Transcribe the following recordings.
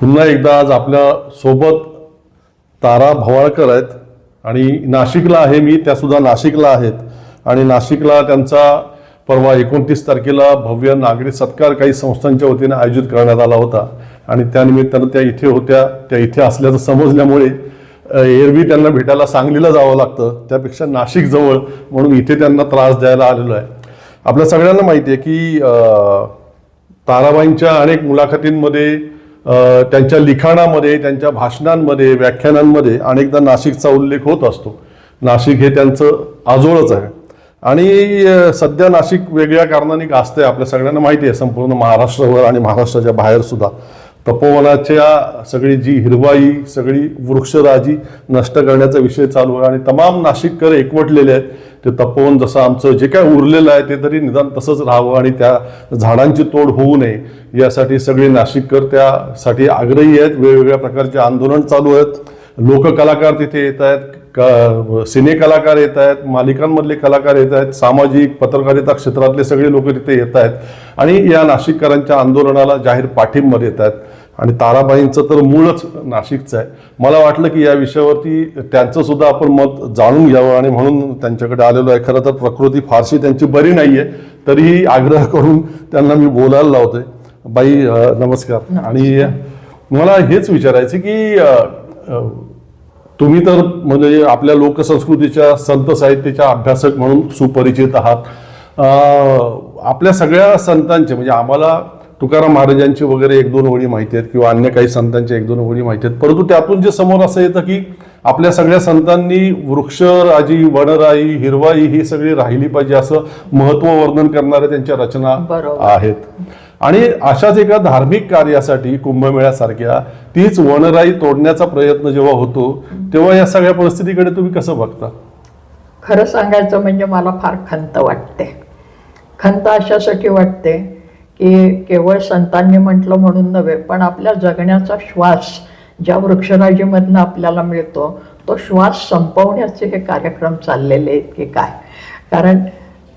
पुन्हा एकदा आज आपल्यासोबत तारा भवाळकर आहेत आणि नाशिकला आहे मी त्यासुद्धा नाशिकला आहेत. आणि नाशिकला त्यांचा परवा एकोणतीस तारखेला भव्य नागरी सत्कार काही संस्थांच्या वतीने आयोजित करण्यात आला होता. आणि त्यानिमित्तानं त्या इथे होत्या त्या इथे असल्याचं समजल्यामुळे एरवी त्यांना भेटायला सांगलीला जावं लागतं. त्यापेक्षा नाशिक जवळ म्हणून इथे त्यांना त्रास द्यायला आलेलो आहे. आपल्या सगळ्यांना माहिती आहे की ताराबाईंच्या अनेक मुलाखतींमध्ये त्यांच्या लिखाणामध्ये त्यांच्या भाषणांमध्ये व्याख्यानांमध्ये अनेकदा नाशिकचा उल्लेख होत असतो. नाशिक हे त्यांचं आजोळच आहे. आणि सध्या नाशिक वेगळ्या कारणाने गाजतंय. आपल्या सगळ्यांना माहिती आहे संपूर्ण महाराष्ट्रभर आणि महाराष्ट्राच्या बाहेर सुद्धा. तपोवनाच्या सगळी जी हिरवाई सगळी वृक्षराजी नष्ट करण्याचा विषय चालू आहे आणि तमाम नाशिककर एकवटलेले आहेत. ते तपोवन जसं आमचं जे काय उरलेलं आहे ते तरी निदान तसंच राहावं आणि त्या झाडांची तोड होऊ नये. यासाठी सगळे नाशिककर त्यासाठी आग्रही आहेत. वेगवेगळ्या प्रकारचे आंदोलन चालू आहेत. लोककलाकार तिथे येत आहेत. क सिने कलाकार येत आहेत. मालिकांमधले कलाकार येत आहेत. सामाजिक पत्रकारिता क्षेत्रातले सगळे लोक तिथे येत आहेत. आणि या नाशिककरांच्या आंदोलनाला जाहीर पाठिंबा देत आहेत. आणि ताराबाईंचं तर मूळच नाशिकचं आहे. मला वाटलं की या विषयावरती त्यांचं सुद्धा आपण मत जाणून घ्यावं आणि म्हणून त्यांच्याकडे आलेलो आहे. खरं तर प्रकृती फारशी त्यांची बरी नाही आहे तरीही आग्रह करून त्यांना मी बोलायला लावतोय. बाई नमस्कार. आणि मला हेच विचारायचं की तुम्ही तर म्हणजे आपल्या लोकसंस्कृतीच्या संत साहित्याच्या अभ्यासक म्हणून सुपरिचित आहात. आपल्या सगळ्या संतांचे म्हणजे आम्हाला तुकाराम महाराजांची वगैरे एक दोन ओळी माहिती आहेत किंवा अन्य काही संतांच्या एक दोन ओळी माहिती आहेत. परंतु त्यातून जे समोर असं येतं की आपल्या सगळ्या संतांनी वृक्षराजी वनराई हिरवाई ही सगळी राहिली पाहिजे असं महत्त्व वर्णन करणाऱ्या त्यांच्या रचना. आहेत. आणि अशाच एका धार्मिक कार्यासाठी कुंभमेळ्यासारख्या तीच वनराई तोडण्याचा प्रयत्न जेव्हा होतो तेव्हा या सगळ्या परिस्थितीकडे तुम्ही कसं बघता? खरं सांगायचं म्हणजे मला फार खंत वाटते. खंत अशासाठी वाटते की केवळ संतांनी म्हटलं म्हणून नव्हे पण आपल्या जगण्याचा श्वास ज्या वृक्षराजीमधनं आपल्याला मिळतो तो श्वास संपवण्याचे हे कार्यक्रम चाललेले आहेत की काय? कारण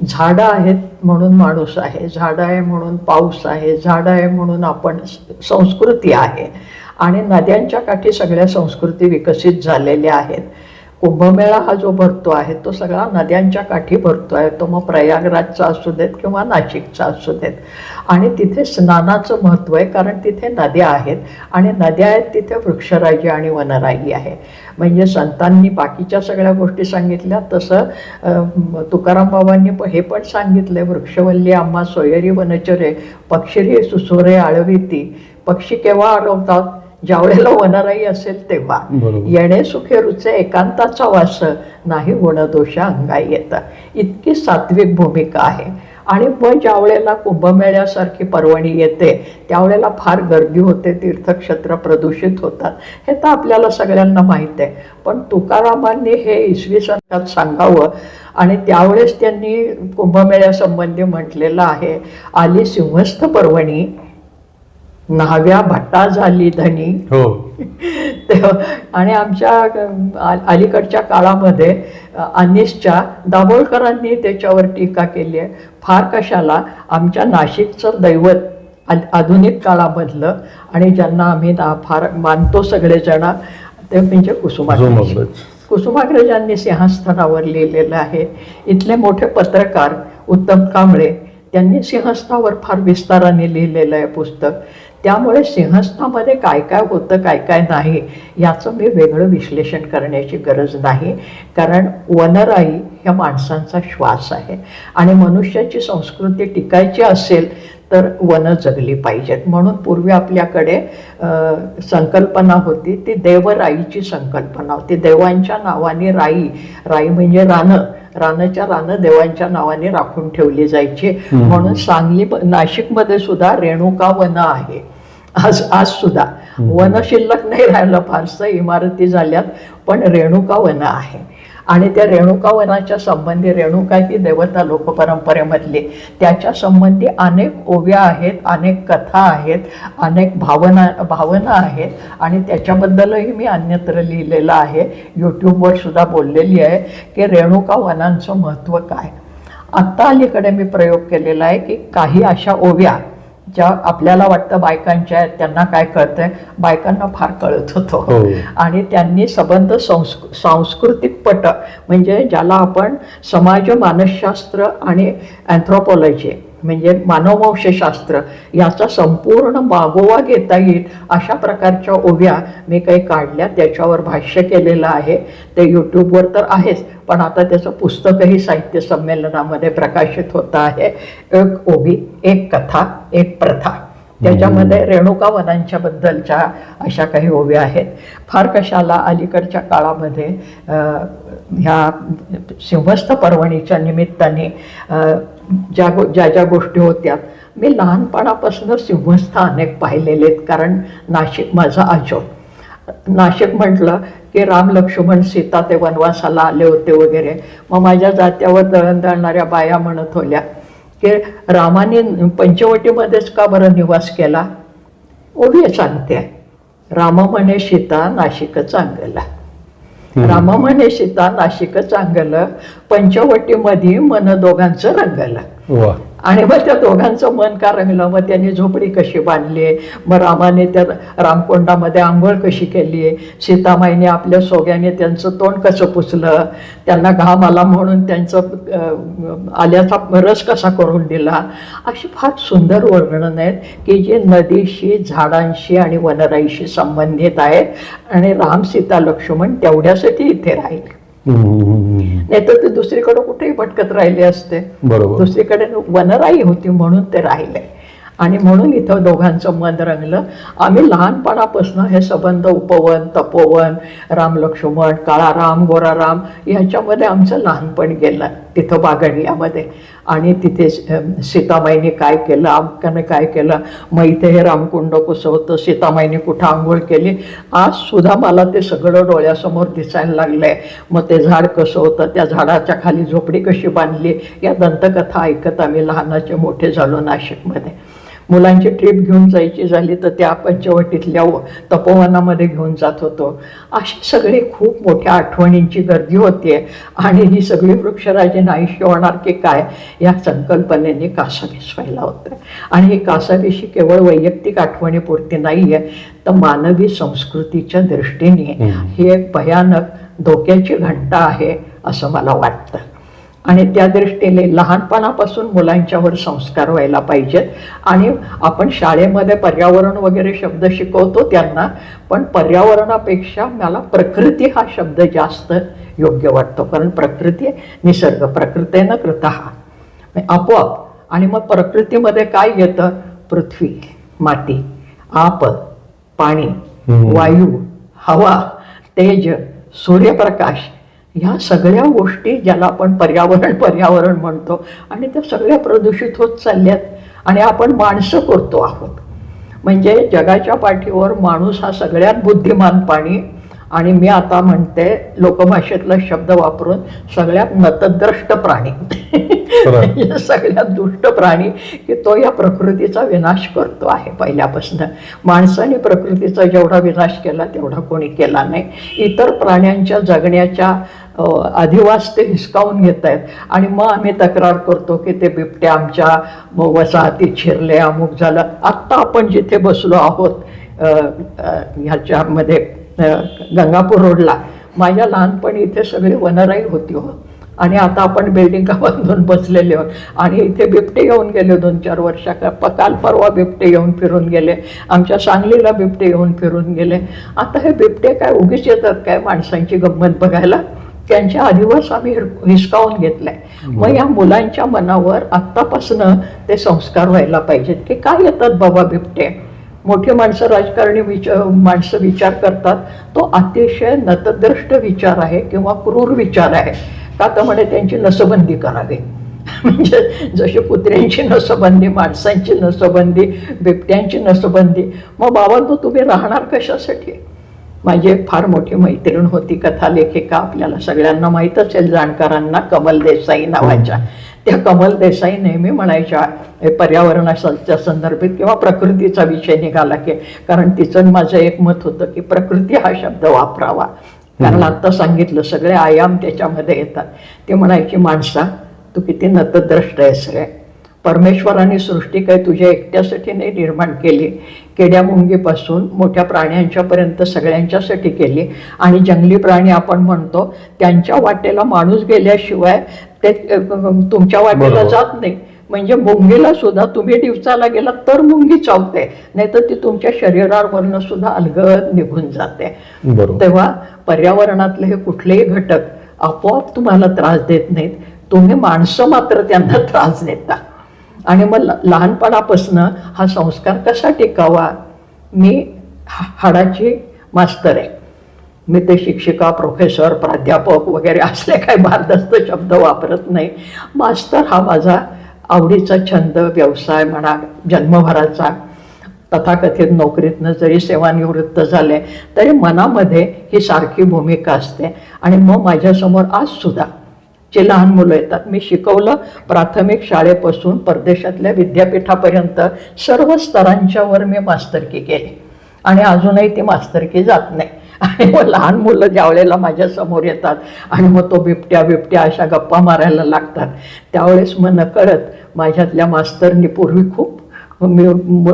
झाडं आहेत म्हणून माणूस आहे झाडं आहे म्हणून पाऊस आहे झाडं आहे म्हणून आपण संस्कृती आहे. आणि नद्यांच्या काठी सगळ्या संस्कृती विकसित झालेल्या आहेत. कुंभमेळा हा जो भरतो आहे तो सगळा नद्यांच्या काठी भरतो आहे. तो मग प्रयागराजचा असू देत किंवा नाशिकचा असू देत. आणि तिथे स्नानाचं महत्त्व आहे कारण तिथे नद्या आहेत आणि नद्या आहेत तिथे वृक्षराजी आणि वनराई आहे. म्हणजे संतांनी बाकीच्या सगळ्या गोष्टी सांगितल्या. तसं तुकाराम बाबांनी हे पण सांगितलंय वृक्षवल्ली आम्हा सोयरी वनचरे पक्षिरी सुसोरे आळविती. पक्षी केव्हा आळवतात ज्यावेळेला वनराई असेल तेव्हा. येणे सुखे रुचे एकांताचा वास नाही गुणदोषा अंगाई येतं. इतकी सात्विक भूमिका आहे. आणि मग ज्या वेळेला कुंभमेळ्यासारखी पर्वणी येते त्यावेळेला फार गर्दी होते तीर्थक्षेत्र प्रदूषित होतात. हे तर आपल्याला सगळ्यांना माहीत आहे. पण तुकारामांनी हे इसवी सनात सांगावं. आणि त्यावेळेस त्यांनी कुंभमेळ्यासंबंधी म्हटलेलं आहे. आली सिंहस्थ पर्वणी न्हाव्या भट्टा झाली धनी. हो. आणि आमच्या अलीकडच्या काळामध्ये अनिसच्या दाभोळकरांनी त्याच्यावर टीका केली आहे. फार कशाला? आमच्या नाशिकचं दैवत आधुनिक काळामधलं आणि ज्यांना आम्ही फार मानतो सगळेजण ते म्हणजे कुसुमाग्रज. कुसुमाग्रजांनी सिंहस्थानावर लिहिलेलं आहे. इथले मोठे पत्रकार उत्तम कांबळे त्यांनी सिंहस्थावर फार विस्ताराने लिहिलेलं आहे पुस्तक. त्यामुळे सिंहस्थामध्ये काय काय होतं काय काय नाही याचं मी वेगळं विश्लेषण करण्याची गरज नाही. कारण वनराई ह्या माणसांचा श्वास आहे. आणि मनुष्याची संस्कृती टिकायची असेल तर वनं जगली पाहिजेत. म्हणून पूर्वी आपल्याकडे संकल्पना होती ती देवराईची संकल्पना होती. देवांच्या नावाने राई राई म्हणजे रानं रानाच्या रानं देवांच्या नावाने राखून ठेवली जायची. म्हणून सांगली नाशिकमध्ये सुद्धा रेणुका वन आहे. आज आज सुद्धा. वन शिल्लक नाही राहिलं फारसं इमारती झाल्यात पण रेणुका वन आहे. आणि त्या रेणुका वनाच्या संबंधी रेणुका ही देवता लोकपरंपरेमधली. त्याच्या संबंधी अनेक ओव्या आहेत अनेक कथा आहेत अनेक भावना भावना आहेत. आणि त्याच्याबद्दलही मी अन्यत्र लिहिलेलं आहे. यूट्यूबवर सुद्धा बोललेली आहे की रेणुका वनांचं महत्त्व काय? आत्ता अलीकडे मी प्रयोग केलेला आहे की काही अशा ओव्या ज्या आपल्याला वाटतं बायकांच्या आहेत त्यांना काय कळतंय? बायकांना फार कळत हो. होतं आणि त्यांनी संबंध संस्क सांस्कृतिक पट म्हणजे ज्याला आपण समाज मानसशास्त्र आणि अँथ्रोपॉलॉजी म्हणजे मानववंशशास्त्र याचा संपूर्ण मागोवा घेता येईल अशा प्रकारच्या ओव्या मी काही काढल्या. त्याच्यावर भाष्य केलेलं आहे. ते यूट्यूबवर तर आहेच पण आता त्याचं पुस्तकही साहित्य संमेलनामध्ये प्रकाशित होतं आहे. एक ओवी एक कथा एक प्रथा. त्याच्यामध्ये रेणुका वनांच्या बद्दलच्या अशा काही ओव्या आहेत. फार कशाला अलीकडच्या काळामध्ये ह्या सिंहस्थ पर्वणीच्या निमित्ताने ज्या गो ज्या ज्या गोष्टी होत्या मी लहानपणापासून सिंहस्थ अनेक पाहिलेले आहेत. कारण नाशिक माझा आजो. नाशिक म्हटलं की राम लक्ष्मण सीता ते वनवासाला आले होते वगैरे. मग माझ्या जात्यावर दळण दळणाऱ्या बाया म्हणत होत्या की रामाने पंचवटीमध्येच का बरं निवास केला? ओवी सांगते. राम म्हणे सीता नाशिक चांगला. राम म्हणे सीता नाशिक चांगलं. पंचवटीमध्ये मन दोघांचं रंगलं. आणि मग त्या दोघांचं मन का रंगलं मग त्यांनी झोपडी कशी बांधली? आहे मग रामाने त्या रामकोंडामध्ये आंघोळ कशी केली? सीतामाईने आपल्या सोग्याने त्यांचं तोंड कसं पुसलं? त्यांना घाम आला म्हणून त्यांचं आल्याचा रस कसा करून दिला? अशी फार सुंदर वर्णन आहेत की जे नदीशी झाडांशी आणि वनराईशी संबंधित आहेत. आणि राम सीता लक्ष्मण तेवढ्यासाठी इथे राहील. हम्म, हम्म, हम्म. नाही तर ते दुसरीकडे कुठेही भटकत राहिले असते. बरोबर. दुसरीकडे वनराई होती म्हणून ते राहिले. आणि म्हणून इथं दोघांचं मन रंगलं. आम्ही लहानपणापासून हे संबंध उपवन तपोवन राम लक्ष्मण काळा राम गोरा राम ह्याच्यामध्ये आमचं लहानपण गेलं. तिथं बागडल्यामध्ये आणि तिथे सीतामाईने काय केलं? अमक्याने काय केलं? मग इथे हे रामकुंड कसं होतं सीतामाईने कुठं आंघोळ केली? आज सुद्धा मला ते सगळं डोळ्यासमोर दिसायला लागलं आहे मग ते झाड कसं होतं? त्या झाडाच्या खाली झोपडी कशी बांधली? या दंतकथा ऐकत आम्ही लहानाचे मोठे झालो नाशिकमध्ये. मुलांची ट्रिप घेऊन जायची झाली तर त्या पंचवटीतल्या तपोवनामध्ये घेऊन जात होतो. अशी सगळी खूप मोठ्या आठवणींची गर्दी होते आणि ही सगळी वृक्षराजी नाहीशी होणार की काय या संकल्पनेने कासावीस व्हायला होतं आणि ही कासावीशी केवळ वैयक्तिक आठवणीपुरती नाही आहे तर मानवी संस्कृतीच्या दृष्टीने ही एक भयानक धोक्याची घंटा आहे असं मला वाटतं. आणि त्या दृष्टीने लहानपणापासून मुलांच्यावर संस्कार व्हायला पाहिजेत. आणि आपण शाळेमध्ये पर्यावरण वगैरे शब्द शिकवतो त्यांना पण पर्यावरणापेक्षा मला प्रकृती हा शब्द जास्त योग्य वाटतो. कारण प्रकृती निसर्ग प्रकृतीनं कृत हा. आपोआप आणि मग प्रकृतीमध्ये काय येतं? पृथ्वी माती आप पाणी. वायू हवा तेज सूर्यप्रकाश ह्या सगळ्या गोष्टी ज्याला आपण पर्यावरण पर्यावरण म्हणतो आणि त्या सगळ्या प्रदूषित होत चालल्यात आणि आपण माणसं करतो आहोत. म्हणजे जगाच्या पाठीवर माणूस हा सगळ्यात बुद्धिमान पाणी आणि मी आता म्हणते लोकभाषेतला शब्द वापरून सगळ्यात नतद्रष्ट प्राणी. सगळ्यात दुष्ट प्राणी की तो या प्रकृतीचा विनाश करतो आहे पहिल्यापासून. माणसाने प्रकृतीचा जेवढा विनाश केला तेवढा कोणी केला नाही. इतर प्राण्यांच्या जगण्याच्या अधिवास ते हिसकावून घेत आहेत आणि मग आम्ही तक्रार करतो की ते बिबट्या आमच्या वसाहतीत शिरले अमुक झालं. आत्ता आपण जिथे बसलो आहोत ह्याच्यामध्ये गंगापूर रोडला. माझ्या लहानपणी इथे सगळी वनराई होती हो. आणि आता आपण बिल्डिंगा बांधून बसलेले आहोत. आणि इथे बिबटे येऊन गेले दोन चार वर्षा काल परवा बिबटे येऊन फिरून गेले. आमच्या सांगलीला बिबटे येऊन फिरून गेले. आता हे बिबटे काय उगीच येतात काय माणसांची गंमत बघायला? त्यांच्या आदिवास आम्ही हिसकावून घेतलाय. मग या मुलांच्या मनावर आत्तापासनं ते संस्कार व्हायला पाहिजेत की काय येतात बाबा बिबटे? मोठी माणसं राजकारणी विचार माणसं विचार करतात. तो अतिशय नतद्रष्ट विचार आहे किंवा क्रूर विचार आहे. का तर म्हणे त्यांची नसबंदी करावी. म्हणजे जशी कुत्र्यांची नसबंदी माणसांची नसबंदी बिबट्यांची नसबंदी. मग बाबांनो तुम्ही राहणार कशासाठी? माझी एक फार मोठी मैत्रीण होती कथालेखिका. आपल्याला सगळ्यांना माहीत असेल जाणकारांना कमल देसाई नावाच्या. हो. त्या कमल देसाई नेहमी म्हणायच्या हे पर्यावरणाच्या संदर्भित किंवा प्रकृतीचा विषय निघाला की कारण तिचं माझं एक मत होतं की प्रकृती हा शब्द वापरावा. कारण आता सांगितलं सगळे आयाम त्याच्यामध्ये येतात. ते म्हणायची माणसा तू किती नतद्रष्ट आहेस रे. परमेश्वराने सृष्टी काही तुझ्या एकट्यासाठी नाही निर्माण केली. केड्या मुंगीपासून मोठ्या प्राण्यांच्यापर्यंत सगळ्यांच्यासाठी केली. आणि जंगली प्राणी आपण म्हणतो त्यांच्या वाटेला माणूस गेल्याशिवाय ते तुमच्या वाटेला. जात नाही. म्हणजे मुंगीला सुद्धा तुम्ही दिवसाला गेला तर मुंगी चावते. नाहीतर ती तुमच्या शरीरावरनं सुद्धा अलगद निघून जाते. तेव्हा पर्यावरणातले हे कुठलेही घटक आपोआप तुम्हाला त्रास देत नाहीत. तुम्ही माणसं मात्र त्यांना त्रास देता. आणि मग लहानपणापासनं हा संस्कार कसा टिकावा? मी हाडाची मास्तर आहे. मी ते शिक्षिका प्रोफेसर प्राध्यापक वगैरे असले काय भारदस्त शब्द वापरत नाही. मास्तर हा माझा आवडीचा छंद व्यवसाय म्हणा जन्मभराचा. तथाकथित नोकरीतनं जरी सेवानिवृत्त झाले तरी मनामध्ये ही सारखी भूमिका असते. आणि मग माझ्यासमोर आज सुद्धा जे लहान मुलं येतात मी शिकवलं प्राथमिक शाळेपासून परदेशातल्या विद्यापीठापर्यंत सर्व स्तरांच्यावर मी मास्तरकी केली. आणि अजूनही ती मास्तरकी जात नाही. आणि मग लहान मुलं ज्या वेळेला माझ्यासमोर येतात आणि मग तो बिबट्या बिबट्या अशा गप्पा मारायला लागतात त्यावेळेस मग नकळत माझ्यातल्या मास्तरनी पूर्वी खूप मी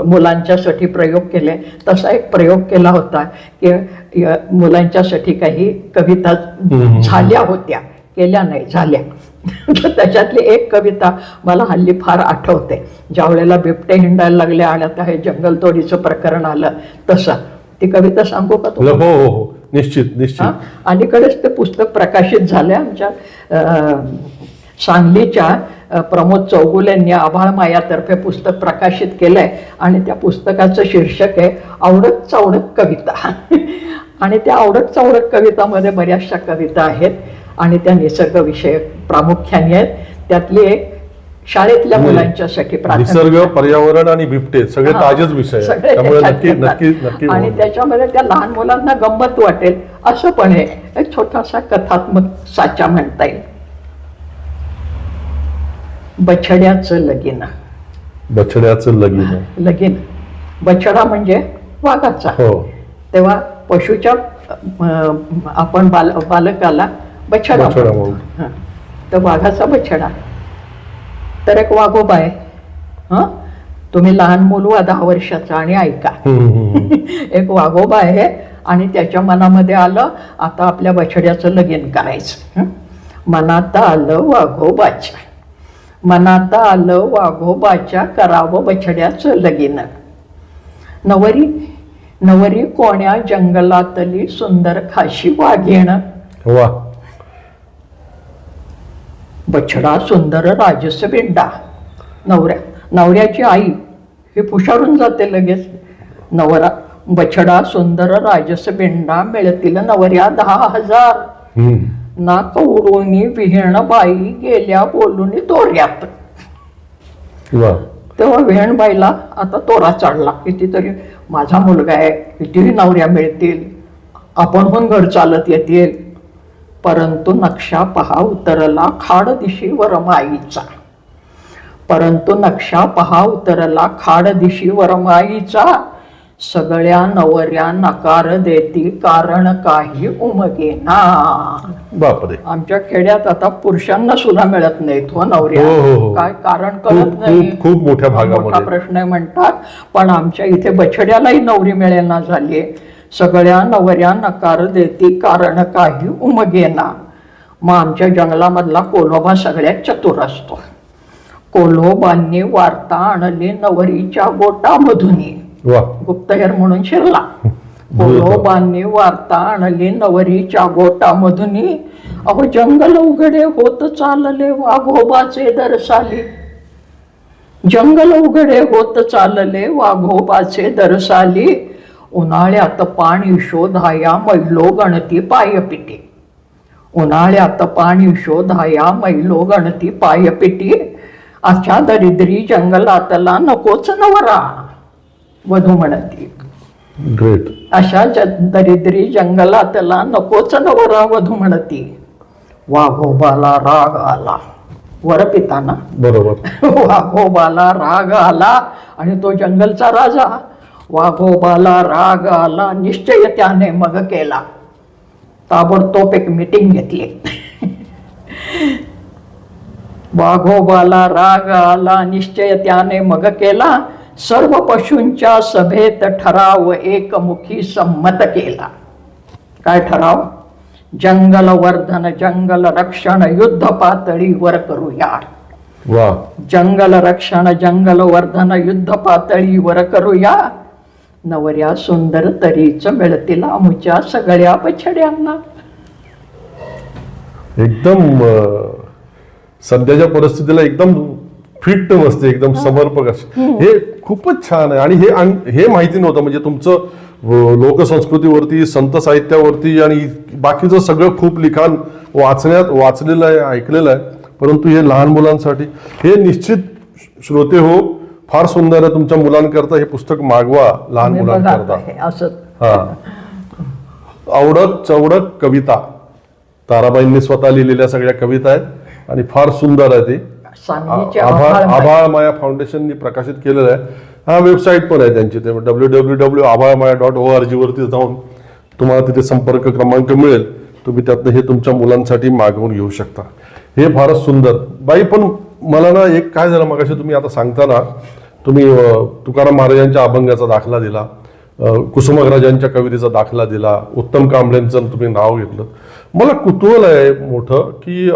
मुलांच्यासाठी प्रयोग केले. तसा एक प्रयोग केला होता की मुलांच्यासाठी काही कविता. झाल्या होत्या केल्या नाही झाल्या. तर त्याच्यातली एक कविता मला हल्ली फार आठवते. ज्या वेळेला बिबटे हिंडायला लागले आणि आता हे जंगलतोडीचं प्रकरण आलं तसं. ती कविता सांगू का तुम्हाला हो हो हो. निश्चित निश्चित. अलीकडेच ते पुस्तक प्रकाशित झाले आमच्या सांगलीच्या प्रमोद चौगुले यांनी आभाळ मायातर्फे पुस्तक प्रकाशित केलंय. आणि त्या पुस्तकाचं शीर्षक आहे आवडत चावडत कविता. आणि त्या आवडत चावडत कवितामध्ये बऱ्याचशा कविता आहेत. आणि त्या निसर्ग विषयक प्रामुख्याने आहेत. त्यातली एक शाळेतल्या. मुलांच्यासाठी निसर्ग पर्यावरण आणि बिबटे सगळे हा, ताजेच विषय त्यामुळे नक्की. नक्की नक्की आणि. त्याच्यामध्ये त्या लहान मुलांना गंमत वाटेल असं पण आहे एक छोटासा कथात्मक साचा म्हणता येईल बछड्याचं लगीन बछड्याचं लगीन. लगीन बछडा म्हणजे वाघाचा हो तेव्हा पशुच्या आपण बाल बालकाला बछडा. हं. तर वाघाचा बछडा तर एक वाघोबा आहे. हं? तुम्ही लहान मूल वा दहा वर्षाचा आणि ऐका. एक वाघोबा आहे आणि त्याच्या मनामध्ये आलं आता आपल्या बछड्याचं लगीन करायचं? मनात आलं वाघोबाच्या. मनात आलं वाघोबाच्या करावं बछड्याचं लगीन. नवरी नवरी कोण्या जंगलातली सुंदर खाशी वाघेण? वा. बछडा सुंदर राजस बिंडा. नवऱ्या नवऱ्याची आई. हे पुशारून जाते लगेच. नवरा बछडा सुंदर राजस बिंडा मिळतील नवऱ्या दहा हजार. नाक उडूनी विहीण बाई गेल्या बोलून दोऱ्यात. वा. तेव्हा विहीणबाईला आता तोरा चढला कितीतरी माझा मुलगा आहे. कितीही नवऱ्या मिळतील. आपणहून घर चालत येतील. परंतु नक्षा पहा उतरला खाड दिशी वरमाईचा परंतु नक्षा पहा उतरला खाड दिशी वरमाईचा सगळ्या नवऱ्या नकार देती कारण काही उमगेना बापरे. आमच्या खेड्यात आता पुरुषांना सुद्धा मिळत नाहीत हो हो, हो, नवऱ्या हो. काय कारण खूप कळत नाही. खूप खूप मोठ्या मोठा भागामध्ये प्रश्न आहे म्हणतात पण आमच्या इथे बछड्यालाही नवरी मिळेना झाली सगळ्या नवऱ्या नकार देती कारण काही उमगेना मग आमच्या जंगलामधला कोलोबा सगळ्यात चतुर असतो. कोल्होबांनी वार्ता आणली नवरीच्या गोटामधुनी गुप्तहेर म्हणून शिरला. कोल्होबांनी वार्ता आणली नवरीच्या गोटामधुनी अहो जंगल उघडे होत चालले वाघोबाचे दरसाली. जंगल उघडे होत चालले वाघोबाचे दरसाली. उन्हाळ्यात पाणी शोधाया मैलो गणती पायपिटी. उन्हाळ्यात पाणी शोधाया मैलो गणती पायपिटी. अशा दरिद्री जंगलातला नकोच नवरा वधू म्हणती. ग्रेट अशा दरिद्री जंगलातला नकोच नवरा वधू म्हणती. वाघोबाला राग आला. वरपिताना बरोबर. वाघोबाला राग आला. आणि तो जंगलचा राजा. वाघोबाला राग आला निश्चय त्याने मग केला. ताबडतोब एक मिटिंग घेतली. वाघोबाला राग आला निश्चय त्याने मग केला. सर्व पशूंच्या सभेत ठराव एकमुखी संमत केला. काय ठराव? जंगल वर्धन जंगल रक्षण युद्ध पातळीवर करूया. वा. जंगल रक्षण जंगल वर्धन युद्ध पातळीवर करूया. नवऱ्या सुंदर तरीच मिळतील आमच्या सगळ्या बछड्यांना. एकदम सध्याच्या परिस्थितीला एकदम फिट बसते एकदम समर्पक असे हे. खूपच छान आहे. आणि हे हे माहिती नव्हतं. म्हणजे तुमचं लोकसंस्कृतीवरती संत साहित्यावरती आणि बाकीचं सगळं खूप लिखाण वाचण्यात वाचलेलं आहे ऐकलेलं आहे. परंतु हे लहान मुलांसाठी हे निश्चित श्रोते हो फार सुंदर आहे तुमच्या मुलांकरता हे पुस्तक मागवा लहान मुलांकरता. हे असं. हा. आवडक चवडक कविता. ताराबाईंनी स्वतः लिहिलेल्या सगळ्या कविता आहेत आणि फार सुंदर आहे ती. आभाळ आभाळ आभाळ माया फाउंडेशननी प्रकाशित केलेलं आहे. हा वेबसाईट पण आहे त्यांची. ते डब्ल्यू डब्ल्यू डब्ल्यू आभाळ माया डॉट ओ आर जीवरती जाऊन तुम्हाला तिथे संपर्क क्रमांक मिळेल. तुम्ही त्यातनं हे तुमच्या मुलांसाठी मागवून घेऊ शकता. हे फारच सुंदर. बाई पण मला ना एक काय झालं मगाशी तुम्ही आता सांगताना तुम्ही तुकाराम महाराजांच्या अभंगाचा दाखला दिला अं, कुसुमाग्रजांच्या कवितेचा दाखला दिला उत्तम कांबळेंचं तुम्ही नाव घेतलं. मला कुतूहल आहे मोठं की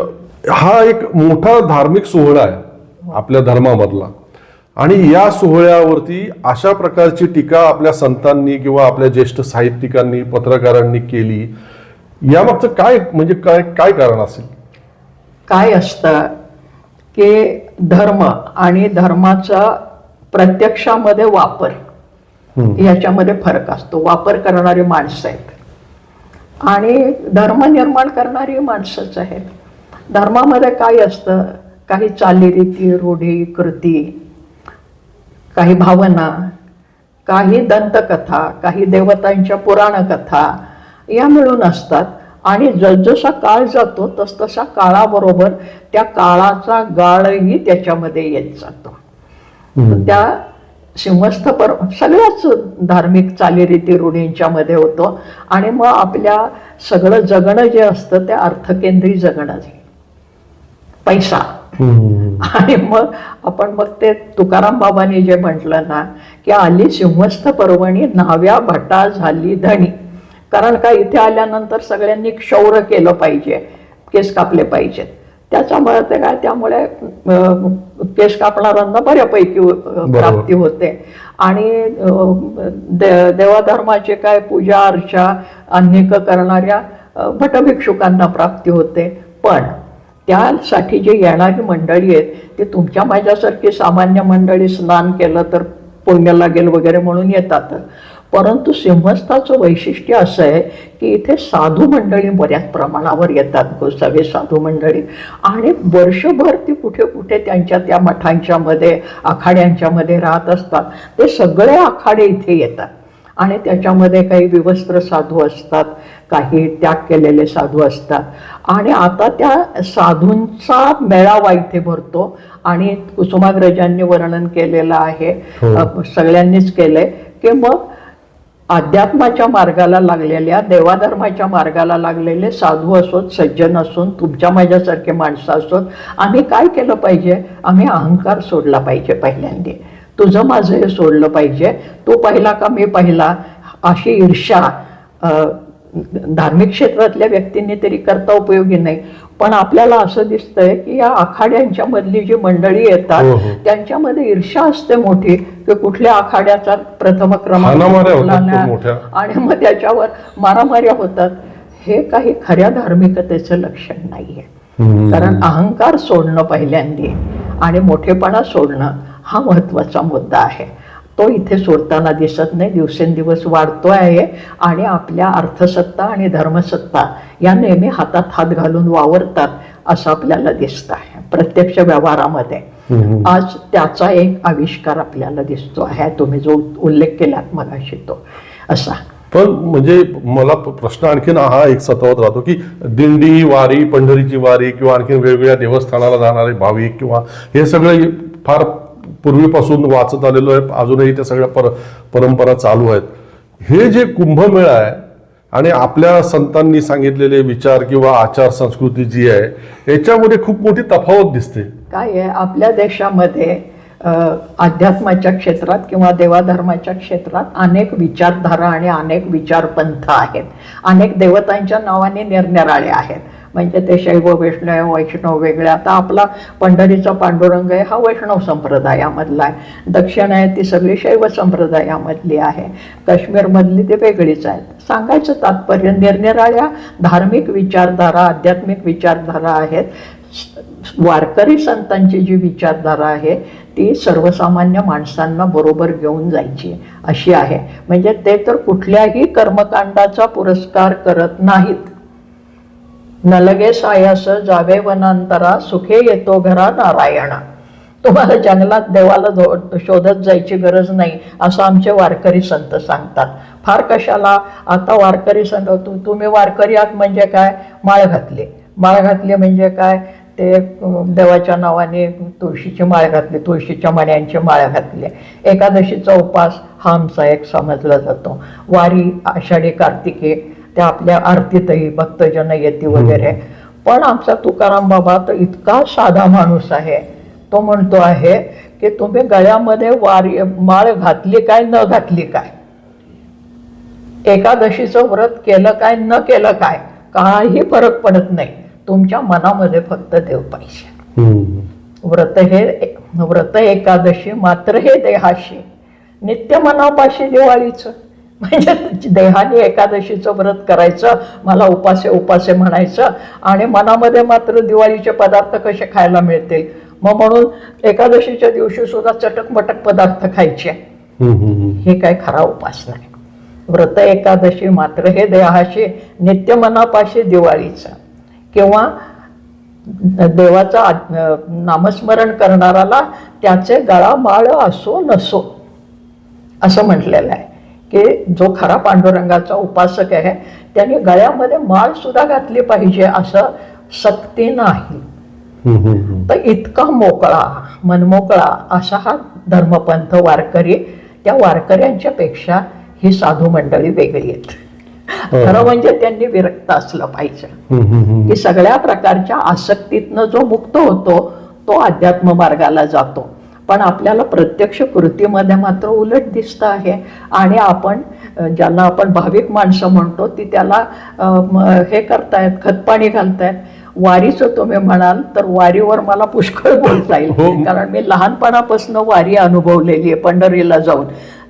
हा एक मोठा धार्मिक सोहळा आहे आपल्या धर्मामधला. आणि या सोहळ्यावरती अशा प्रकारची टीका आपल्या संतांनी किंवा आपल्या ज्येष्ठ साहित्यिकांनी पत्रकारांनी केली. यामागचं काय म्हणजे काय काय कारण असेल? काय असतं? की धर्म आणि धर्माचा प्रत्यक्षामध्ये वापर याच्यामध्ये फरक असतो. वापर करणारी माणसं आहेत. आणि धर्म निर्माण करणारी माणसंच आहेत. धर्मामध्ये काय असतं? काही चालीरीती रूढी कृती काही भावना काही दंतकथा काही देवतांच्या पुराण कथा या मिळून असतात. आणि जसजसा काळ जातो तसतसा काळाबरोबर त्या काळाचा गाळही त्याच्यामध्ये येत जातो. त्या सिंहस्थ पर सगळ्याच धार्मिक चालीरीती रूढींच्या मध्ये होतो. आणि मग आपल्या सगळं जगणं जे असतं ते अर्थकेंद्री जगणं. पैसा. आणि मग आपण मग ते तुकाराम बाबांनी जे म्हटलं ना की आली सिंहस्थ पर्वणी नाव्या भटा झाली धणी. कारण का इथे आल्यानंतर सगळ्यांनी क्षौर केलं पाहिजे केस कापले पाहिजेत. त्याच्यामुळे ते काय त्यामुळे केस कापणाऱ्यांना बऱ्यापैकी प्राप्ती होते. आणि दे- देवाधर्माचे काय पूजा अर्चा अन्यक करणाऱ्या भटभिक्षुकांना प्राप्ती होते. पण त्यासाठी जे येणारी मंडळी आहेत ते तुमच्या माझ्यासारखी सामान्य मंडळी स्नान केलं तर पुण्य लागेल वगैरे म्हणून येतात. परंतु सिंहस्थाचं वैशिष्ट्य असं आहे की इथे साधू मंडळी बऱ्याच प्रमाणावर येतात गोसावी साधू मंडळी. आणि वर्षभर ती कुठे कुठे त्यांच्या त्या मठांच्या मध्ये आखाड्यांच्या मध्ये राहत असतात. ते सगळे आखाडे इथे येतात. आणि त्याच्यामध्ये काही विवस्त्र साधू असतात काही त्याग केलेले साधू असतात. आणि आता त्या साधूंचा मेळावा इथे भरतो आणि कुसुमाग्रजांनी वर्णन केलेलं आहे. अ, सगळ्यांनीच केलंय. की मग अध्यात्माच्या मार्गाला लागलेल्या देवाधर्माच्या मार्गाला लागलेले साधू असोत सज्जन असून तुमच्या माझ्यासारखे माणसं असोत आम्ही काय केलं पाहिजे? आम्ही अहंकार सोडला पाहिजे पहिल्यांदा. तुझं माझं हे सोडलं पाहिजे. तू पहिला का मी पहिला? अशी ईर्षा धार्मिक क्षेत्रातल्या व्यक्तींनी तरी करता उपयोगी नाही. पण आपल्याला असं दिसतंय की या आखाड्यांच्या मधली जी मंडळी हो, येतात हो. त्यांच्यामध्ये ईर्षा असते मोठी की कुठल्या आखाड्याचा प्रथम क्रमांक. आणि मग त्याच्यावर मारामाऱ्या होतात. हे काही खऱ्या धार्मिकतेचं लक्षण नाहीये. कारण अहंकार सोडणं पहिल्यांदी आणि मोठेपणा सोडणं हा महत्त्वाचा मुद्दा आहे. तो इथे सोडताना दिसत नाही. दिवसेंदिवस वाढतो आहे आणि आपल्या अर्थसत्ता आणि धर्मसत्ता या नेहमी हातात हात घालून वावरतात असं आपल्याला दिसतं आहे प्रत्यक्ष व्यवहारामध्ये. आज त्याचा एक आविष्कार आपल्याला दिसतो आहे. तुम्ही जो उल्लेख केलात मगाशी तो असा. पण म्हणजे मला प्रश्न आणखीन हा एक सतावत राहतो की दिंडी वारी पंढरीची वारी किंवा आणखीन वेगवेगळ्या देवस्थानाला जाणारे भाविक किंवा हे सगळं फार पूर्वीपासून वाचत आलेलो आहे अजूनही त्या सगळ्या पर परंपरा चालू आहेत. हे जे कुंभमेळा आहे आणि आपल्या संतांनी सांगितलेले विचार किंवा आचार संस्कृती जी आहे याच्यामध्ये खूप मोठी तफावत दिसते. काय आहे? आपल्या देशामध्ये अध्यात्माच्या क्षेत्रात किंवा देवाधर्माच्या क्षेत्रात अनेक विचारधारा आणि अनेक विचारपंथ आहेत. अनेक देवतांच्या नावाने निरनिराळे आहेत. म्हणजे ते शैव वैष्णव वैष्णव वेगळे. आता आपला पंढरीचा पांडुरंग आहे हा वैष्णव संप्रदायामधला आहे. दक्षिण आहे ती सगळी शैव संप्रदायामधली आहे. काश्मीरमधली ती वेगळीच आहेत सांगायचं तात्पर्य निरनिराळ्या धार्मिक विचारधारा आध्यात्मिक विचारधारा आहेत. वारकरी संतांची जी विचारधारा आहे ती सर्वसामान्य माणसांना बरोबर घेऊन जायची अशी आहे. म्हणजे ते तर कुठल्याही कर्मकांडाचा पुरस्कार करत नाहीत. नलगे सायास जावे वनांतरा सुखे येतो घरा नारायणा. तुम्हाला जंगलात देवाला धो- शोधत जायची गरज नाही असं आमचे वारकरी संत सांगतात. फार कशाला? आता वारकरी संत तु- तुम्ही वारकरी आहात म्हणजे काय? माळ घातली. माळ घातली म्हणजे काय? ते देवाच्या नावाने तुळशीची माळ घातली तुळशीच्या मण्यांची माळ घातली. एकादशीचा उपास हा आमचा एक समजला जातो. वारी आषाढी कार्तिकी त्या आपल्या आरतीतही भक्तजन येती वगैरे. पण आमचा तुकाराम बाबा तर इतका साधा माणूस आहे. तो म्हणतो आहे की तुम्ही गळ्यामध्ये वारी माळ घातली काय न घातली काय? एकादशीचं व्रत केलं काय न केलं काय? काही फरक पडत नाही. तुमच्या मनामध्ये फक्त देव पाहिजे. हम्म. व्रत हे व्रत एकादशी मात्र हे देहाशी. नित्य मनापाशी दिवाळीचं. म्हणजे देहाने एकादशीचं व्रत करायचं मला उपासे उपासे म्हणायचं आणि मनामध्ये मात्र दिवाळीचे पदार्थ कसे खायला मिळतील? मग म्हणून एकादशीच्या दिवशी सुद्धा चटकमटक पदार्थ खायचे. हे काय खरा उपास नाही. व्रत एकादशी मात्र हे देहाशी नित्य मनापाशी दिवाळीचं. किंवा देवाचा नामस्मरण करणाराला त्याचे गळा माळ असो नसो असं म्हटलेलं आहे. की जो खरा पांडुरंगाचा उपासक आहे त्याने गळ्यामध्ये माळ सुद्धा घातली पाहिजे असं सक्ती नाही. तर इतका मोकळा मनमोकळा असा हा धर्मपंथ वारकरी त्या वारकऱ्यांच्या पेक्षा ही साधू मंडळी वेगळी आहेत. खरं म्हणजे त्यांनी विरक्त असलं पाहिजे. की सगळ्या प्रकारच्या आसक्तीतनं जो मुक्त होतो तो अध्यात्म मार्गाला जातो. पण आपल्याला प्रत्यक्ष कृतीमध्ये मात्र उलट दिसतं आहे. आणि आपण अ, ज्यांना आपण भाविक माणसं म्हणतो ती त्याला हे करतायत खतपाणी घालतायत. वारीचं तुम्ही म्हणाल तर वारीवर मला पुष्कळ बोलता हो. येईल कारण मी लहानपणापासून वारी अनुभवलेली आहे पंढरीला जाऊन.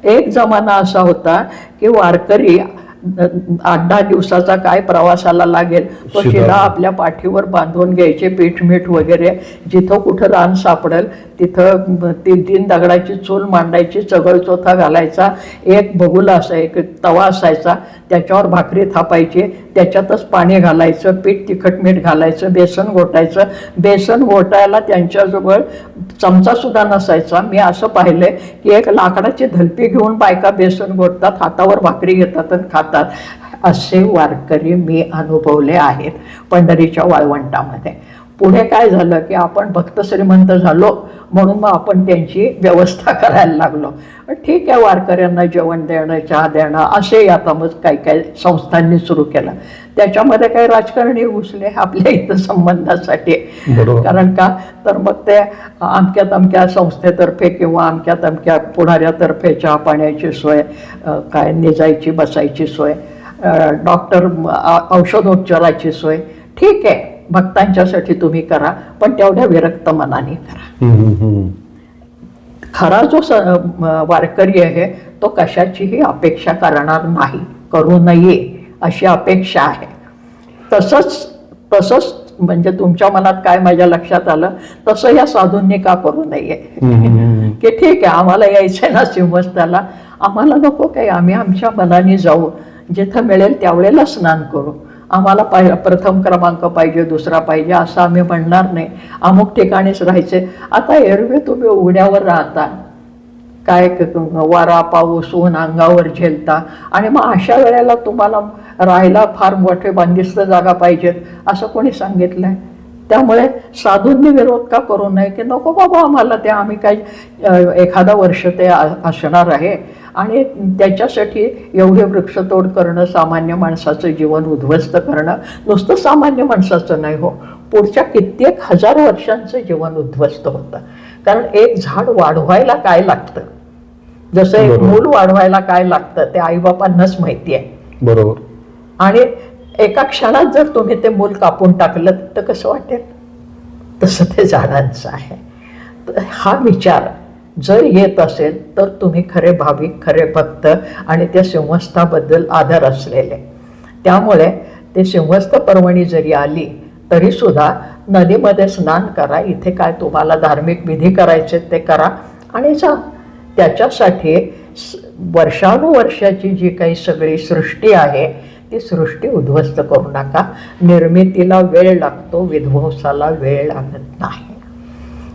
एक जमाना असा होता की वारकरी आठ दहा दिवसाचा काय प्रवासाला लागेल? तो. शिदा आपल्या पाठीवर बांधून घ्यायचे पीठ मीठ वगैरे जिथं कुठं रान सापडेल तिथं तीन तीन दगडाची चूल मांडायची चगळ चोथा घालायचा एक भगुला असा एक तवा असायचा त्याच्यावर भाकरी थापायची त्याच्यातच पाणी घालायचं पीठ तिखट मीठ घालायचं बेसन घोटायचं. बेसन घोटायला त्यांच्याजवळ चमचासुद्धा नसायचा. मी असं पाहिलं की एक लाकडाची धलपी घेऊन बायका बेसन घोटतात हातावर भाकरी घेतात आणि खातात. असे वारकरी मी अनुभवले आहेत पंढरीच्या वाळवंटामध्ये. पुढे काय झालं की आपण भक्त श्रीमंत झालो म्हणून मग आपण त्यांची व्यवस्था करायला लागलो. ठीक आहे वारकऱ्यांना जेवण देणं चहा देणं असे आता मग काही काही संस्थांनी सुरू केलं. त्याच्यामध्ये काही राजकारणी घुसले आपल्या इथं संबंधासाठी. कारण का? तर मग ते अमक्या तमक्या संस्थेतर्फे किंवा अमक्या तमक्या पुढाऱ्यातर्फे चहा पाण्याची सोय काय निजायची बसायची सोय डॉक्टर औषधोपचाराची सोय. ठीक आहे. भक्तांच्यासाठी तुम्ही करा पण तेवढ्या विरक्त मनाने करा. खरा जो वारकरी आहे तो कशाचीही अपेक्षा करणार नाही करू नये अशी अपेक्षा आहे तसंच तसंच म्हणजे तुमच्या मनात काय माझ्या लक्षात आलं तसं या साधूंनी का करू नये. की ठीक आहे आम्हाला यायचंय ना सिंहस्थाला आम्हाला नको काही आम्ही आमच्या मनाने जाऊ जिथं मिळेल त्यावेळेला स्नान करू आम्हाला पाहि प्रथम क्रमांक पाहिजे दुसरा पाहिजे असं आम्ही म्हणणार नाही. अमुक ठिकाणीच राहायचे. आता एरवी तुम्ही उघड्यावर राहता. काय वारा पाऊस ऊन अंगावर झेलता. आणि मग अशा वेळेला तुम्हाला राहायला फार मोठे बंदिस्त जागा पाहिजेत असं कोणी सांगितलं आहे त्यामुळे साधूंनी विरोध का करू नये? की नको बाबा आम्हाला ते आम्ही काही एखादा वर्ष ते असणार आहे. आणि त्याच्यासाठी एवढे वृक्षतोड करणं सामान्य माणसाचं जीवन उद्ध्वस्त करणं नुसतं सामान्य माणसाचं नाही हो पुढच्या कित्येक हजार वर्षांचं जीवन उद्ध्वस्त होतं. कारण एक झाड वाढवायला काय लागतं? जसं एक. मूल वाढवायला काय लागतं ते आईबापांनाच माहिती आहे. बरोबर. आणि एका क्षणात जर तुम्ही ते मूल कापून टाकलं तर कसं वाटेल? तसं ते झाडांचं आहे. हा विचार जर येत असेल तर तुम्ही खरे भाविक खरे भक्त आणि त्या सिंहस्थाबद्दल आदर असलेले. त्यामुळे ते सिंहस्थ पर्वणी जरी आली तरीसुद्धा नदीमध्ये स्नान करा. इथे काय तुम्हाला धार्मिक विधी करायचे ते करा. आणि जा. त्याच्यासाठी वर्षानुवर्षाची जी काही सगळी सृष्टी आहे ती सृष्टी उद्ध्वस्त करू नका. निर्मितीला वेळ लागतो विध्वंसाला वेळ लागत नाही.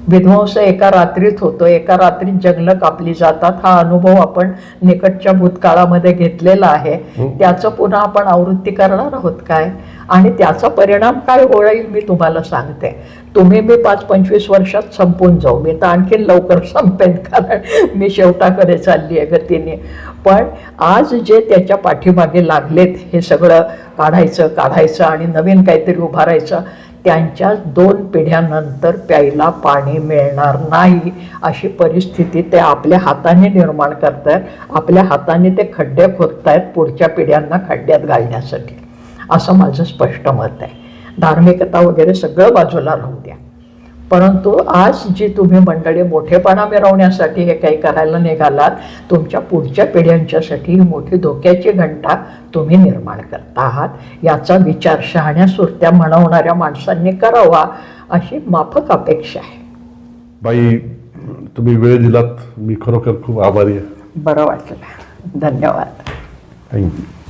विध्वंस एका रात्रीत होतो. एका रात्रीत जंगलं कापली जातात. हा अनुभव आपण निकटच्या भूतकाळामध्ये घेतलेला आहे. त्याचं पुन्हा आपण आवृत्ती करणार आहोत काय? आणि त्याचा परिणाम काय होईल मी तुम्हाला सांगते. तुम्ही मी पाच पंचवीस वर्षात संपून जाऊ. मी तर आणखीन लवकर संपेन कारण मी शेवटाकडे चालली आहे गतीने. पण आज जे त्याच्या पाठीमागे लागलेत हे सगळं काढायचं काढायचं आणि नवीन काहीतरी उभारायचं त्यांच्या दोन पिढ्यानंतर प्यायला पाणी मिळणार नाही. अशी परिस्थिती ते आपल्या हाताने निर्माण करतायत. आपल्या हाताने ते खड्डे खोदतायत पुढच्या पिढ्यांना खड्ड्यात घालण्यासाठी. असं माझं स्पष्ट मत आहे. धार्मिकता वगैरे सगळं बाजूला राहू द्या. परंतु आज जी तुम्ही मंडळी मोठेपणा मिरवण्यासाठी हे काही करायला निघालात तुमच्या पुढच्या पिढ्यांच्यासाठी ही मोठी धोक्याची घंटा तुम्ही निर्माण करता आहात. याचा विचार शहाण्या सुरत्या म्हणवणाऱ्या माणसांनी करावा अशी माफक अपेक्षा आहे. बाई तुम्ही वेळ दिलात. मी खरोखर खूप आभारी आहे. बरं वाटलं. धन्यवाद. थँक्यू.